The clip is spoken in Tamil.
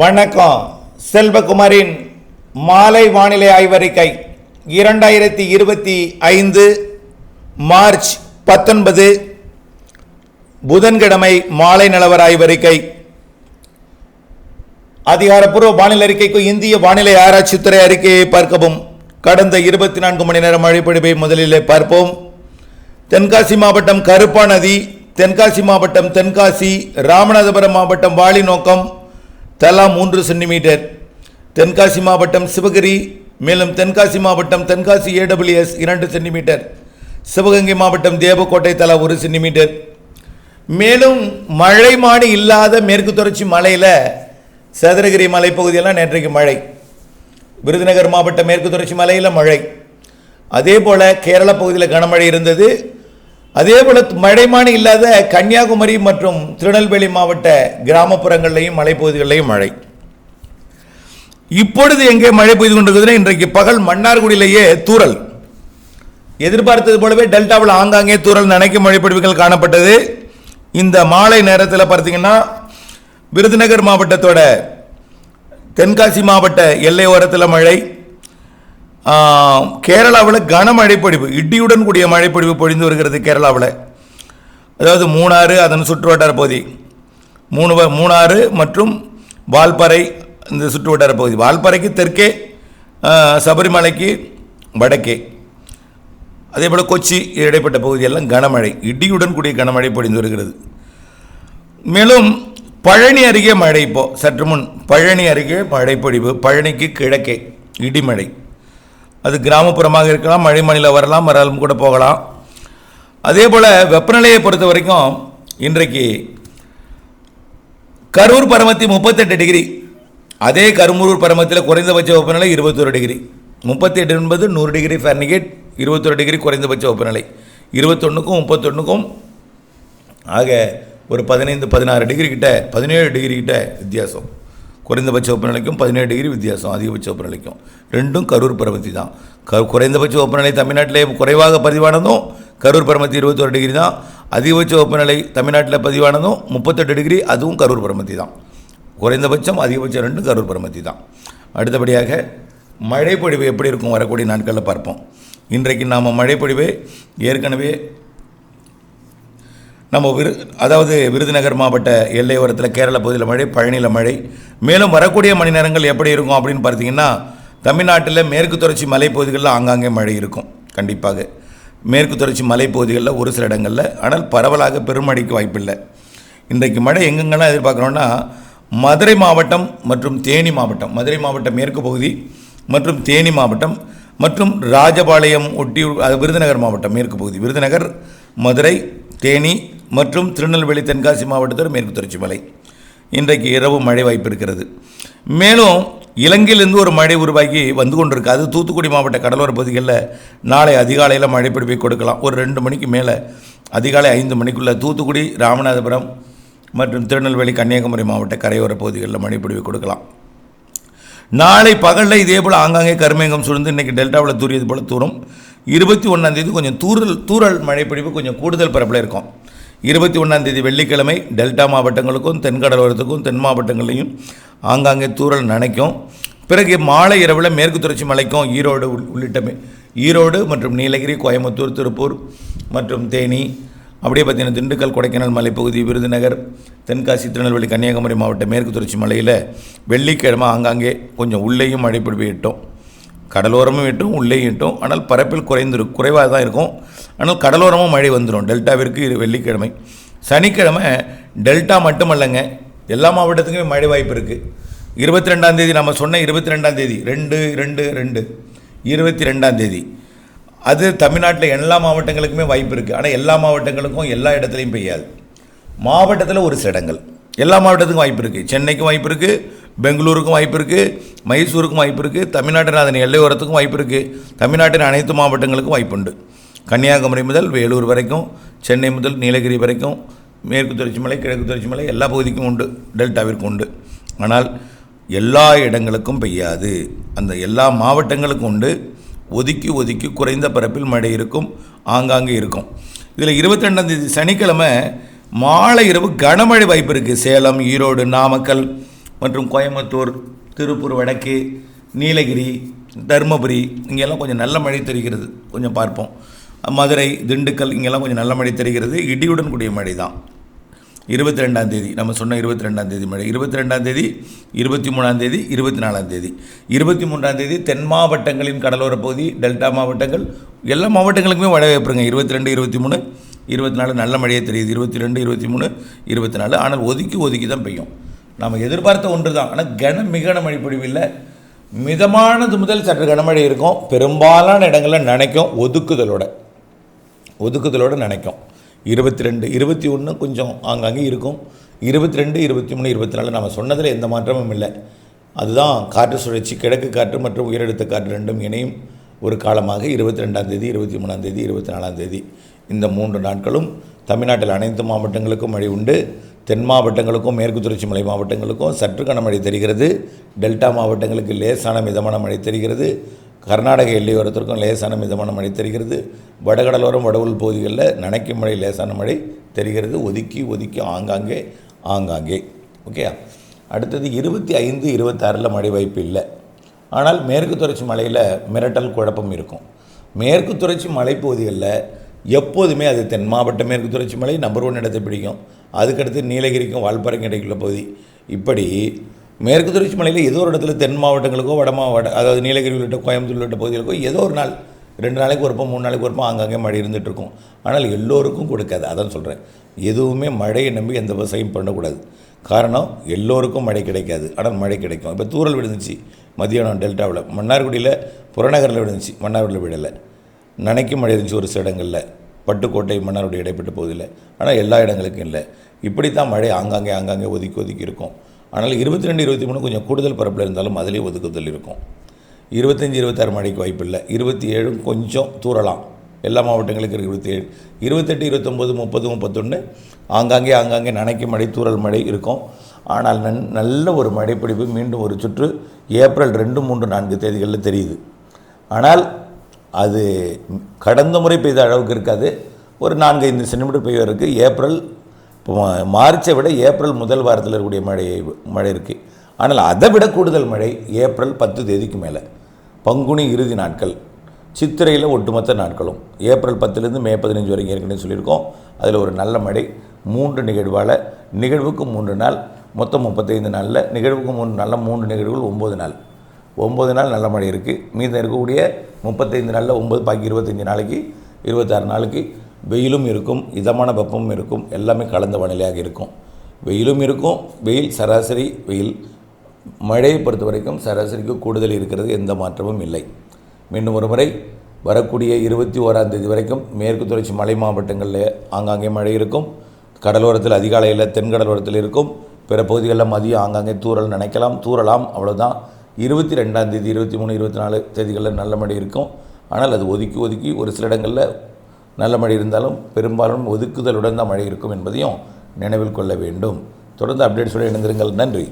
வணக்கம். செல்வகுமாரின் மாலை வானிலை ஆய்வறிக்கை இரண்டாயிரத்தி இருபத்தி ஐந்து மார்ச் பத்தொன்பது புதன்கிழமை மாலை நிலவர ஆய்வறிக்கை. அதிகாரப்பூர்வ வானிலை அறிக்கைக்கு இந்திய வானிலை ஆராய்ச்சித்துறை அறிக்கையை பார்க்கவும். கடந்த இருபத்தி நான்கு மணி நேரம் மழைப்பொழிவை முதலிலே பார்ப்போம். தென்காசி மாவட்டம் கருப்பா நதி தென்காசி மாவட்டம் தென்காசி ராமநாதபுரம் மாவட்டம் வாலிநோக்கம் தலா மூன்று சென்டிமீட்டர். தென்காசி மாவட்டம் சிவகிரி மேலும் தென்காசி மாவட்டம் தென்காசி ஏடபிள்யூஎஸ் இரண்டு சென்டிமீட்டர். சிவகங்கை மாவட்டம் தேவக்கோட்டை தலா ஒரு சென்டிமீட்டர். மேலும் மழை மாடு இல்லாத மேற்கு தொடர்ச்சி மலையில் சதுரகிரி மலைப்பகுதியெல்லாம் நேற்றைக்கு மழை. விருதுநகர் மாவட்டம் மேற்கு தொடர்ச்சி மலையில் மழை. அதே போல் கேரள பகுதியில் கனமழை இருந்தது. அதே போல் மழைமானி இல்லாத கன்னியாகுமரி மற்றும் திருநெல்வேலி மாவட்ட கிராமப்புறங்கள்லையும் மலைப்பகுதிகளிலையும் மழை. இப்பொழுது எங்கே மழை பெய்து கொண்டிருக்குதுன்னா இன்றைக்கு பகல் மன்னார்குடியிலேயே தூரல் எதிர்பார்த்தது போலவே டெல்டாவில் ஆங்காங்கே தூரல் நனைக்கும் மழைப்பொழிவுகள் காணப்பட்டது. இந்த மாலை நேரத்தில் பார்த்தீங்கன்னா விருதுநகர் மாவட்டத்தோட தென்காசி மாவட்ட எல்லை ஓரத்தில் மழை. கேரளாவில் கனமழை பொழிவு இடியுடன் கூடிய மழைப்பொழிவு பொழிந்து வருகிறது கேரளாவில். அதாவது மூணாறு அதன் சுற்றுவட்டார பகுதி. மூணு வ- மூணாறு மற்றும் வால்பாறை இந்த சுற்றுவட்டார பகுதி. வால்பாறைக்கு தெற்கே சபரிமலைக்கு வடக்கே. அதே போல் கொச்சி இடைப்பட்ட பகுதியெல்லாம் கனமழை இடியுடன் கூடிய கனமழை பொழிந்து வருகிறது. மேலும் பழனி அருகே மழை இப்போது சற்று முன். பழனி அருகே மழைப்பொழிவு பழனிக்கு கிழக்கே இடிமழை. அது கிராமப்புறமாக இருக்கலாம் மழை மாநில வரலாம் வராலும் கூட போகலாம். அதே போல் வெப்பநிலையை பொறுத்த வரைக்கும் இன்றைக்கு கரூர் பரமத்தி முப்பத்தெட்டு டிகிரி அதே கருமூர் பரமத்தில் குறைந்தபட்ச வெப்பநிலை இருபத்தொரு டிகிரி. முப்பத்தெட்டு என்பது நூறு டிகிரி ஃபேர்னிகேட் இருபத்தொரு டிகிரி குறைந்தபட்ச வெப்பநிலை. இருபத்தொன்றுக்கும் முப்பத்தொன்றுக்கும் ஆக ஒரு பதினைந்து பதினாறு டிகிரி கிட்ட பதினேழு டிகிரி கிட்ட வித்தியாசம். குறைந்தபட்ச வெப்பநிலைக்கும் பதினேழு டிகிரி வித்தியாசம் அதிகபட்ச வெப்பநிலைக்கும் ரெண்டும் கரூர் பரமத்தி தான். க குறைந்தபட்ச வெப்பநிலை தமிழ்நாட்டிலே குறைவாக பதிவானதும் கரூர் பரமத்தி இருபத்தொரு டிகிரி தான். அதிகபட்ச வெப்பநிலை தமிழ்நாட்டில் பதிவானதும் முப்பத்தெட்டு டிகிரி அதுவும் கரூர் பரமத்தி தான். குறைந்தபட்சம் அதிகபட்சம் ரெண்டும் கரூர் பரமத்தி தான். அடுத்தபடியாக மழைப்பொழிவு எப்படி இருக்கும்? வரக்கூடிய நாட்களில் பார்ப்போம். இன்றைக்கு நாம் மழைப்பொழிவை ஏற்கனவே நம்ம விரு அதாவது விருதுநகர் மாவட்ட எல்லையோரத்தில் கேரள பகுதியில் மழை பழனியில் மழை மேலும் வரக்கூடிய மணி நேரங்கள் எப்படி இருக்கும் அப்படின்னு பார்த்தீங்கன்னா தமிழ்நாட்டில் மேற்கு தொடர்ச்சி மலைப்பகுதிகளில் ஆங்காங்கே மழை இருக்கும் கண்டிப்பாக. மேற்கு தொடர்ச்சி மலைப்பகுதிகளில் ஒரு சில இடங்களில் ஆனால் பரவலாக பெருமழைக்கு வாய்ப்பில்லை. இன்றைக்கு மழை எங்கெங்கெல்லாம் எதிர்பார்க்குறோன்னா மதுரை மாவட்டம் மற்றும் தேனி மாவட்டம் மதுரை மாவட்ட மேற்கு பகுதி மற்றும் தேனி மாவட்டம் மற்றும் ராஜபாளையம் ஒட்டி அது விருதுநகர் மாவட்டம் மேற்கு பகுதி. விருதுநகர் மதுரை தேனி மற்றும் திருநெல்வேலி தென்காசி மாவட்டத்தில் மேற்கு தொடர்ச்சி மலை. இன்றைக்கு இரவு மழை வாய்ப்பு இருக்கிறது. மேலும் இலங்கையிலிருந்து ஒரு மழை உருவாகி வந்து கொண்டிருக்கு. அது தூத்துக்குடி மாவட்ட கடலோர பகுதிகளில் நாளை அதிகாலையில் மழை பிடிப்பை கொடுக்கலாம். ஒரு ரெண்டு மணிக்கு மேலே அதிகாலை ஐந்து மணிக்குள்ளே தூத்துக்குடி ராமநாதபுரம் மற்றும் திருநெல்வேலி கன்னியாகுமரி மாவட்ட கரையோர பகுதிகளில் மழை பிடிப்பை கொடுக்கலாம். நாளை பகலில் இதே போல் ஆங்காங்கே கருமேகம் சூழ்ந்து இன்றைக்கி டெல்டாவில் தூரியது போல் தூரும் இருபத்தி ஒன்றாந்தேதி கொஞ்சம் தூரல் தூரல் மழைப்பொழிவு கொஞ்சம் கூடுதல் பரப்பில் இருக்கும். இருபத்தி ஒன்றாந்தேதி வெள்ளிக்கிழமை டெல்டா மாவட்டங்களுக்கும் தென்கடலோரத்துக்கும் தென் மாவட்டங்களையும் ஆங்காங்கே தூரல் நனைக்கும். பிறகு மாலை இரவில் மேற்கு தொடர்ச்சி மலைக்கும் ஈரோடு உள்ளிட்ட ஈரோடு மற்றும் நீலகிரி கோயம்புத்தூர் திருப்பூர் மற்றும் தேனி அப்படியே பார்த்தீங்கன்னா திண்டுக்கல் கொடைக்கானல் மலைப்பகுதி விருதுநகர் தென்காசி திருநெல்வேலி கன்னியாகுமரி மாவட்ட மேற்கு தொடர்ச்சி மலையில் வெள்ளிக்கிழமை ஆங்காங்கே கொஞ்சம் உள்ளேயும் மழை பொழிவு எட்டும் கடலோரமும் இட்டும் உள்ளேயும் இட்டும். ஆனால் பரப்பில் குறைந்திருக்கும் குறைவாக தான் இருக்கும். ஆனால் கடலோரமும் மழை வந்துடும் டெல்டாவிற்கு வெள்ளிக்கிழமை. சனிக்கிழமை டெல்டா மட்டுமல்லங்க. எல்லா மாவட்டத்துக்குமே மழை வாய்ப்பு இருக்குது இருபத்தி ரெண்டாம் தேதி நம்ம சொன்ன இருபத்தி ரெண்டாம் தேதி. ரெண்டு ரெண்டு ரெண்டு. இருபத்தி ரெண்டாம் தேதி. அது தமிழ்நாட்டில் எல்லா மாவட்டங்களுக்குமே வாய்ப்பு இருக்குது ஆனால் எல்லா மாவட்டங்களுக்கும் எல்லா இடத்துலையும் பெய்யாது. மாவட்டத்தில் ஒரு சில இடங்கள் எல்லா மாவட்டத்துக்கும் வாய்ப்பு இருக்குது சென்னைக்கும் வாய்ப்பு இருக்குது பெங்களூருக்கும் வாய்ப்பு இருக்குது மைசூருக்கும் வாய்ப்பு இருக்குது தமிழ்நாட்டின் அதன் எல்லையோரத்துக்கும் வாய்ப்பு இருக்குது தமிழ்நாட்டின் அனைத்து மாவட்டங்களுக்கும் வாய்ப்புண்டு கன்னியாகுமரி முதல் வேலூர் வரைக்கும் சென்னை முதல் நீலகிரி வரைக்கும் மேற்கு தொடர்ச்சி மலை கிழக்கு தொடர்ச்சி மலை எல்லா பகுதிக்கும் உண்டு டெல்டாவிற்கும் உண்டு. ஆனால் எல்லா இடங்களுக்கும் பெய்யாது. அந்த எல்லா மாவட்டங்களுக்கும் உண்டு. ஒதுக்கி ஒதுக்கி குறைந்த பரப்பில் மழை இருக்கும் ஆங்காங்கே இருக்கும். இதில் இருபத்தி ரெண்டாம் தேதி சனிக்கிழமை மாலை இரவு கனமழை வாய்ப்பு இருக்குது சேலம் ஈரோடு நாமக்கல் மற்றும் கோயம்புத்தூர் திருப்பூர் வடக்கு நீலகிரி தருமபுரி இங்கெல்லாம் கொஞ்சம் நல்ல மழை தெரிகிறது. கொஞ்சம் பார்ப்போம். மதுரை திண்டுக்கல் இங்கெல்லாம் கொஞ்சம் நல்ல மழை தெரிகிறது. இடியுடன் கூடிய மழை தான் இருபத்தி ரெண்டாம் தேதி நம்ம சொன்ன இருபத்தி ரெண்டாம் தேதி மழை. இருபத்தி ரெண்டாம் தேதி இருபத்தி மூணாம் தேதி இருபத்தி நாலாம் தேதி. இருபத்தி மூன்றாம் தேதி தென் மாவட்டங்களின் கடலோர பகுதி டெல்டா மாவட்டங்கள் எல்லா மாவட்டங்களுக்குமே மழை வைப்புருங்க இருபத்தி ரெண்டு இருபத்தி மூணு இருபத்தி நாலு நல்ல மழையே தெரியுது. இருபத்தி ரெண்டு இருபத்தி மூணு இருபத்தி நாலு ஆனால் ஒதுக்கி ஒதுக்கி தான் பெய்யும். நாம் எதிர்பார்த்த ஒன்று தான் ஆனால் கன மிகன மழை பொழிவில் மிதமானது முதல் சற்று கனமழை இருக்கும். பெரும்பாலான இடங்களில் நினைக்கும். ஒதுக்குதலோட. ஒதுக்குதலோடு நினைக்கும். இருபத்தி ரெண்டு இருபத்தி ஒன்று கொஞ்சம் ஆங்காங்கே இருக்கும். இருபத்தி ரெண்டு இருபத்தி மூணு இருபத்தி நாலு நம்ம சொன்னதில் எந்த மாற்றமும் இல்லை. அதுதான் காற்று சுழற்சி கிழக்கு காற்று மற்றும் உயரெடுத்த காற்று ரெண்டும் இணையும் ஒரு காலமாக இருபத்தி ரெண்டாம் தேதி இருபத்தி மூணாம் தேதி இருபத்தி நாலாம் தேதி. இந்த மூன்று நாட்களும் தமிழ்நாட்டில் அனைத்து மாவட்டங்களுக்கும் மழை உண்டு. தென் மாவட்டங்களுக்கும் மேற்கு தொடர்ச்சி மலை மாவட்டங்களுக்கும் சற்று கனமழை தெரிகிறது. டெல்டா மாவட்டங்களுக்கு லேசான மிதமான மழை தெரிகிறது. கர்நாடக எல்லையோரத்திற்கும் லேசான மிதமான மழை தெரிகிறது. வடகடலோரம் வடவுள் பகுதிகளில் நனைக்கும் மழை லேசான மழை தெரிகிறது. ஒதுக்கி ஒதுக்கி ஆங்காங்கே ஆங்காங்கே. ஓகே? அடுத்தது இருபத்தி ஐந்து இருபத்தாறில் மழை வாய்ப்பு இல்லை. ஆனால் மேற்கு தொடர்ச்சி மலையில் மிரட்டல் குழப்பம் இருக்கும். மேற்கு தொடர்ச்சி மலைப்பகுதிகளில் எப்போதுமே அது தென் மாவட்ட மேற்கு தொடர்ச்சி மலை நம்பர் ஒன் இடத்தை பிடிக்கும். அதுக்கடுத்து நீலகிரிக்கும் வால்பாறைக்கும் இடைக்குள்ள பகுதி. இப்படி மேற்கு தொடர்ச்சி மலையில் ஏதோ ஒரு இடத்துல தென் மாவட்டங்களுக்கோ வட மாவட்ட அதாவது நீலகிரி உள்ளிட்ட கோயம்புத்தூர் உள்ளிட்ட பகுதிகளுக்கோ ஏதோ ஒரு நாள் ரெண்டு நாளைக்கு ஒருப்போ மூணு நாளைக்கு ஒருப்போ அங்கங்கே மழை இருந்துகிட்ருக்கும் ஆனால் எல்லோருக்கும் கொடுக்காது. அதான் சொல்கிறேன் எதுவுமே மழையை நம்பி எந்த விவசாயம் பண்ணக்கூடாது. காரணம் எல்லோருக்கும் மழை கிடைக்காது. ஆனால் மழை கிடைக்கும். இப்போ தூரல் விழுந்துச்சு. மதியானம் டெல்டாவில். மன்னார்குடியில் புறநகரில் விழுந்துச்சு. மன்னார்குடியில் விடலை. நனைக்கும் மழை இருந்துச்சு ஒரு சில இடங்களில். பட்டுக்கோட்டை மன்னருடைய இடைப்பட்ட பகுதியில் ஆனால் எல்லா இடங்களுக்கும் இல்லை. இப்படி தான் மழை ஆங்காங்கே ஆங்காங்கே ஒதுக்கி ஒதுக்கி இருக்கும். ஆனால் இருபத்தி ரெண்டு இருபத்தி மூணு கொஞ்சம் கூடுதல் பரப்பில் இருந்தாலும் அதிலே ஒதுக்குதல் இருக்கும். இருபத்தஞ்சி இருபத்தாறு மழைக்கு வாய்ப்பு இல்லை. இருபத்தி ஏழும் கொஞ்சம் தூறலாம். எல்லா மாவட்டங்களுக்கும் இருபத்தி ஏழு இருபத்தெட்டு இருபத்தொம்போது முப்பது முப்பத்தொன்று ஆங்காங்கே ஆங்காங்கே நனைக்கும் மழை தூரல் மழை இருக்கும். ஆனால் நன் நல்ல ஒரு மழைப்பிடிப்பு மீண்டும் ஒரு சுற்று ஏப்ரல் ரெண்டு மூன்று நான்கு தேதிகளில் தெரியுது. ஆனால் அது கடந்த முறை பெய்த அளவுக்கு இருக்காது. ஒரு நான்கு ஐந்து சென்டிமீட்டர் பெய்வதற்கு ஏப்ரல் மார்ச்சை விட ஏப்ரல் முதல் வாரத்தில் இருக்கக்கூடிய மழை மழை இருக்குது ஆனால் அதை விட கூடுதல் மழை ஏப்ரல் பத்து தேதிக்கு மேலே. பங்குனி இறுதி நாட்கள் சித்திரையில் ஒட்டுமொத்த நாட்களும். ஏப்ரல் பத்துலேருந்து மே பதினஞ்சு வரைக்கும் ஏற்கனவே சொல்லியிருக்கோம். அதில் ஒரு நல்ல மழை மூன்று நிகழ்வால் நிகழ்வுக்கு மூன்று நாள் மொத்தம் முப்பத்தைந்து நாளில் நிகழ்வுக்கு மூன்று நாளில் மூன்று நிகழ்வுகள் ஒம்பது நாள். ஒம்பது நாள் நல்ல மழை இருக்குது மீதம் இருக்கக்கூடிய முப்பத்தைந்து நாளில் ஒம்பது பாக்கி இருபத்தஞ்சி நாளைக்கு இருபத்தாறு நாளைக்கு வெயிலும் இருக்கும் இதமான வெப்பமும் இருக்கும் எல்லாமே கலந்த வானிலையாக இருக்கும். வெயிலும் இருக்கும் வெயில் சராசரி வெயில். மழையை பொறுத்த வரைக்கும் சராசரிக்கு கூடுதல் இருக்கிறது எந்த மாற்றமும் இல்லை. மீண்டும் ஒரு முறை வரக்கூடிய இருபத்தி ஓராம் தேதி வரைக்கும் மேற்கு தொடர்ச்சி மலை மாவட்டங்களில் ஆங்காங்கே மழை இருக்கும். கடலோரத்தில் அதிகாலையில் தென்கடலோரத்தில் இருக்கும். பிற பகுதிகளில் மதியம் ஆங்காங்கே தூரல் நினைக்கலாம். தூறலாம் அவ்வளோதான் இருபத்தி ரெண்டாம் தேதி இருபத்தி மூணு இருபத்தி நாலு தேதிகளில் நல்ல மழை இருக்கும். ஆனால் அது ஒதுக்கி ஒதுக்கி ஒரு சில இடங்களில் நல்ல மழை இருந்தாலும் பெரும்பாலும் ஒதுக்குதலுடன் தான் மழை இருக்கும் என்பதையும் நினைவில் கொள்ள வேண்டும். தொடர்ந்து அப்டேட்ஸோடு இணைந்திருங்கள். நன்றி.